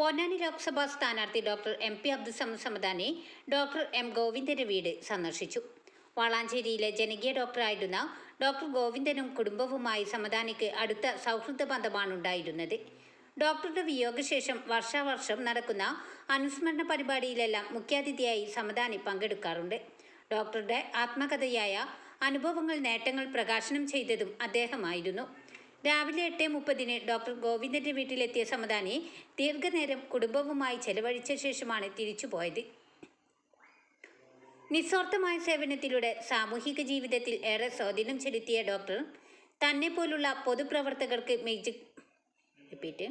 പൊന്നാനി ലോക്സഭാ സ്ഥാനാർത്ഥി doctor M P Abdussamad Samadani doctor M ഗോവിന്ദന്റെ വീട് സന്ദർശിച്ചു. വാളാഞ്ചേരിയിലെ ജനകീയ ഡോക്ടറായിരുന്ന ഡോക്ടർ ഗോവിന്ദനും കുടുംബവുമായി സമദാനിക്ക് അടുത്ത സൗഹൃദ ബന്ധമാണ് ഉണ്ടായിരുന്നത്. ഡോക്ടറുടെ വിയോഗശേഷം വർഷാവർഷം നടക്കുന്ന അനുസ്മരണ പരിപാടിയിലെല്ലാം മുഖ്യാതിഥിയായി സമദാനി പങ്കെടുക്കാറുണ്ട്. ഡോക്ടറുടെ ആത്മകഥയായ അനുഭവങ്ങൾ നേട്ടങ്ങൾ പ്രകാശനം ചെയ്തതും അദ്ദേഹമായിരുന്നു. രാവിലെ എട്ട് മുപ്പതിന് ഡോക്ടർ ഗോവിന്ദന്റെ വീട്ടിലെത്തിയ സമദാനി ദീർഘനേരം കുടുംബവുമായി ചെലവഴിച്ച ശേഷമാണ് തിരിച്ചുപോയത് നിസ്വാർത്ഥമായ സേവനത്തിലൂടെ സാമൂഹിക ജീവിതത്തിൽ ഏറെ സ്വാധീനം ചെലുത്തിയ ഡോക്ടർ തന്നെ പോലുള്ള പൊതുപ്രവർത്തകർക്ക് മെജി റിപ്പീറ്റ്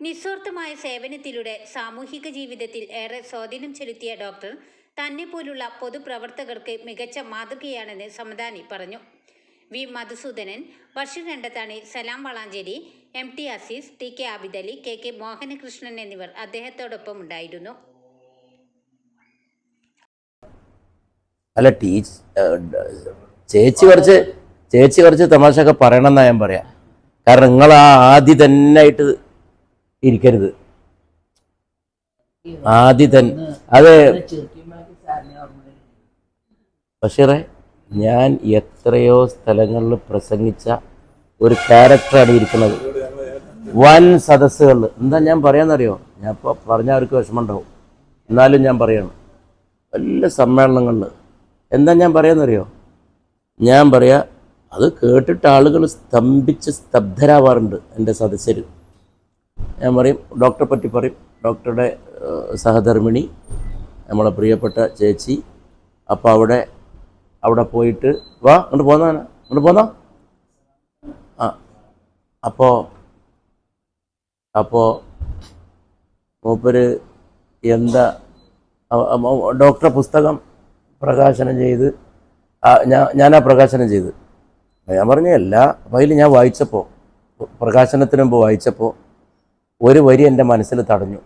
നിസ്വാർത്ഥമായ സേവനത്തിലൂടെ സാമൂഹിക ജീവിതത്തിൽ ഏറെ സ്വാധീനം ചെലുത്തിയ ഡോക്ടർ തന്നെ പോലുള്ള പൊതുപ്രവർത്തകർക്ക് മികച്ച മാതൃകയാണെന്ന് സമദാനി പറഞ്ഞു. V Madhusoodanan Basheer Randathani Salam Valanchery M T Azeez T K Abidali K K Mohanakrishnan എന്നിവർ അദ്ദേഹത്തോടൊപ്പം ഉണ്ടായിരുന്നു. അല്ല ടീച്ച് ചേച്ചി കുറച്ച് ചേച്ചി കുറച്ച് തമാശയൊക്കെ പറയണമെന്നാ ഞാൻ പറയാം. കാരണം നിങ്ങൾ ആ ആദ്യ തന്നെ ആയിട്ട് ഇരിക്കരുത്. ആദ്യ തന്നെ അതെ. ബഷീറെ ഞാൻ എത്രയോ സ്ഥലങ്ങളിൽ പ്രസംഗിച്ച ഒരു ക്യാരക്ടറാണ് ഇരിക്കുന്നത്. വൻ സദസ്സുകളിൽ എന്താ ഞാൻ പറയാന്നറിയോ? ഞാൻ ഇപ്പോൾ പറഞ്ഞാൽ അവർക്ക് വിഷമമുണ്ടാവും. എന്നാലും ഞാൻ പറയണം. എല്ലാ സമ്മേളനങ്ങളിൽ എന്താ ഞാൻ പറയാന്നറിയോ? ഞാൻ പറയാ അത് കേട്ടിട്ട് ആളുകൾ സ്തംഭിച്ച് സ്തബ്ധരാവാറുണ്ട് എന്റെ സദസ്യർ ഞാൻ പറയും ഡോക്ടറെ പറ്റി പറയും. ഡോക്ടറുടെ സഹധർമ്മിണി നമ്മളെ പ്രിയപ്പെട്ട ചേച്ചി. അപ്പോൾ അവിടെ അവിടെ പോയിട്ട് വാ അങ്ങോട്ട് പോന്നാ അങ്ങോട്ട് പോന്നോ? ആ അപ്പോൾ അപ്പോൾ മൂപ്പര് എന്താ ഡോക്ടറെ പുസ്തകം പ്രകാശനം ചെയ്ത് ഞാൻ ഞാനാ പ്രകാശനം ചെയ്ത്. ഞാൻ പറഞ്ഞ എല്ലാ അതിൽ ഞാൻ വായിച്ചപ്പോൾ പ്രകാശനത്തിന് മുമ്പ് വായിച്ചപ്പോൾ ഒരു വരി എന്റെ മനസ്സിൽ തടഞ്ഞു.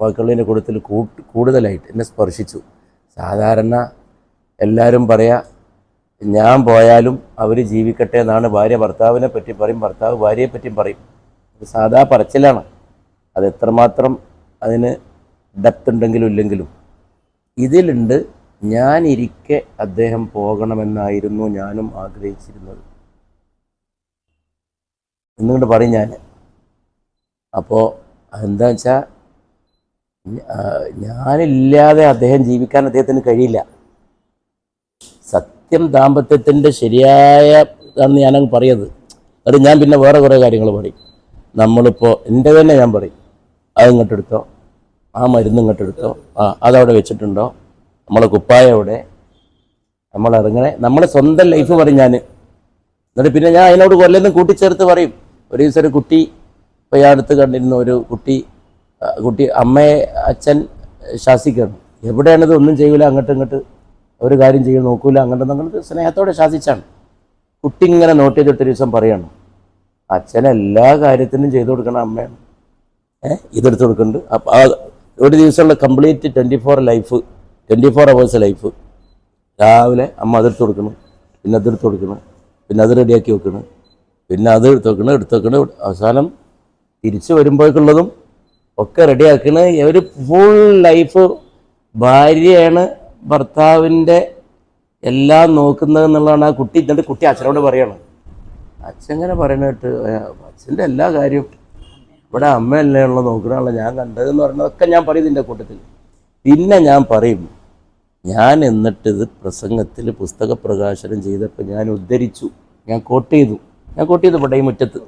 വാക്കുകളിന്റെ കൂട്ട് കൂടുതലായിട്ട് എന്നെ സ്പർശിച്ചു. സാധാരണ എല്ലാവരും പറയാ ഞാൻ പോയാലും അവർ ജീവിക്കട്ടെ എന്നാണ് ഭാര്യ ഭർത്താവിനെ പറ്റി പറയും ഭർത്താവ് ഭാര്യയെ പറ്റിയും പറയും. ഇത് സാധാ പറച്ചിലാണ്. അത് എത്രമാത്രം അതിന് ഡെപ്ത് ഉണ്ടെങ്കിലും ഇല്ലെങ്കിലും. ഇതിലുണ്ട് ഞാനിരിക്കെ അദ്ദേഹം പോകണമെന്നായിരുന്നു ഞാനും ആഗ്രഹിച്ചിരുന്നത്. എന്നുകൊണ്ട് പറയും ഞാൻ അപ്പോൾ എന്താ വെച്ചാൽ ഞാനില്ലാതെ അദ്ദേഹം ജീവിക്കാൻ അദ്ദേഹത്തിന് കഴിയില്ല. സത്യം ദാമ്പത്യത്തിന്റെ ശരിയായ ഇതാണ് ഞാനങ്ങ് പറയുന്നത് അത് ഞാൻ പിന്നെ വേറെ കുറേ കാര്യങ്ങൾ പറയും. നമ്മളിപ്പോൾ എന്റെ തന്നെ ഞാൻ പറയും. അത് ഇങ്ങോട്ട് എടുത്തോ. ആ മരുന്ന് ഇങ്ങോട്ട് എടുത്തോ. ആ അതവിടെ വെച്ചിട്ടുണ്ടോ? നമ്മളെ കുപ്പായ അവിടെ നമ്മളിറങ്ങണേ നമ്മളെ സ്വന്തം ലൈഫ് പറയും ഞാൻ എന്നിട്ട് പിന്നെ ഞാൻ അതിനോട് കൊല്ലം കൂട്ടിച്ചേർത്ത് പറയും. ഒരു ദിവസം ഒരു കുട്ടി ഇപ്പോൾ ഞാൻ അടുത്ത് കണ്ടിരുന്ന ഒരു കുട്ടി കുട്ടി അമ്മയെ അച്ഛൻ ശാസിക്കണം എവിടെയാണിത്? ഒന്നും ചെയ്യൂല. അങ്ങോട്ട് ഇങ്ങോട്ട് ഒരു കാര്യം ചെയ്യാൻ നോക്കൂല. അങ്ങനെ അങ്ങോട്ട് സ്നേഹത്തോടെ ശാസിച്ചാണ്. കുട്ടി ഇങ്ങനെ നോട്ട് ചെയ്തിട്ട് ദിവസം പറയണം അച്ഛൻ എല്ലാ കാര്യത്തിനും ചെയ്തു കൊടുക്കണം അമ്മയാണ്. ഏഹ് ഇതെടുത്ത് കൊടുക്കുന്നുണ്ട്. അപ്പം ആ ഒരു ദിവസമുള്ള complete twenty four life twenty four hours life രാവിലെ അമ്മ അതെടുത്ത് കൊടുക്കണം പിന്നെ അതെടുത്ത് കൊടുക്കണം പിന്നെ അത് റെഡിയാക്കി വെക്കണം പിന്നെ അത് എടുത്ത് വെക്കണം എടുത്ത് വെക്കണം. അവസാനം തിരിച്ചു വരുമ്പോഴേക്കുള്ളതും ഒക്കെ റെഡിയാക്കണ ഒരു ഫുൾ ലൈഫ് ഭാര്യയാണ് ഭർത്താവിന്റെ എല്ലാം നോക്കുന്നത് എന്നുള്ളതാണ് ആ കുട്ടി എന്നിട്ട് കുട്ടി അച്ഛനോട് പറയണം. അച്ഛൻ ഇങ്ങനെ പറയണിട്ട് അച്ഛന്റെ എല്ലാ കാര്യവും ഇവിടെ അമ്മയല്ലേ ഉള്ള നോക്കണുള്ള ഞാൻ കണ്ടതെന്ന് പറയുന്നതൊക്കെ ഞാൻ പറയും ഇതിന്റെ കൂട്ടത്തിൽ പിന്നെ ഞാൻ പറയും ഞാൻ എന്നിട്ട് ഇത് പ്രസംഗത്തിൽ പുസ്തക പ്രകാശനം ചെയ്തപ്പോൾ ഞാൻ ഉദ്ധരിച്ചു. ഞാൻ കോട്ട് ചെയ്തു. ഞാൻ കോട്ട് ചെയ്തു ഇവിടെ ഈ മുറ്റത്ത്.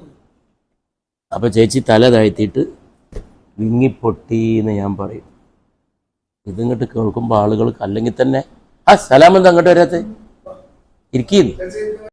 അപ്പോൾ ചേച്ചി തല താഴ്ത്തിയിട്ട് വിങ്ങിപ്പൊട്ടി എന്ന് ഞാൻ പറയും. ഇതിങ്ങോട്ട് കേൾക്കുമ്പോൾ ആളുകൾക്ക് അല്ലെങ്കിൽ തന്നെ ആ സലാമെന്താ അങ്ങോട്ട് വരാത്തെ? ഇരിക്കുന്നു.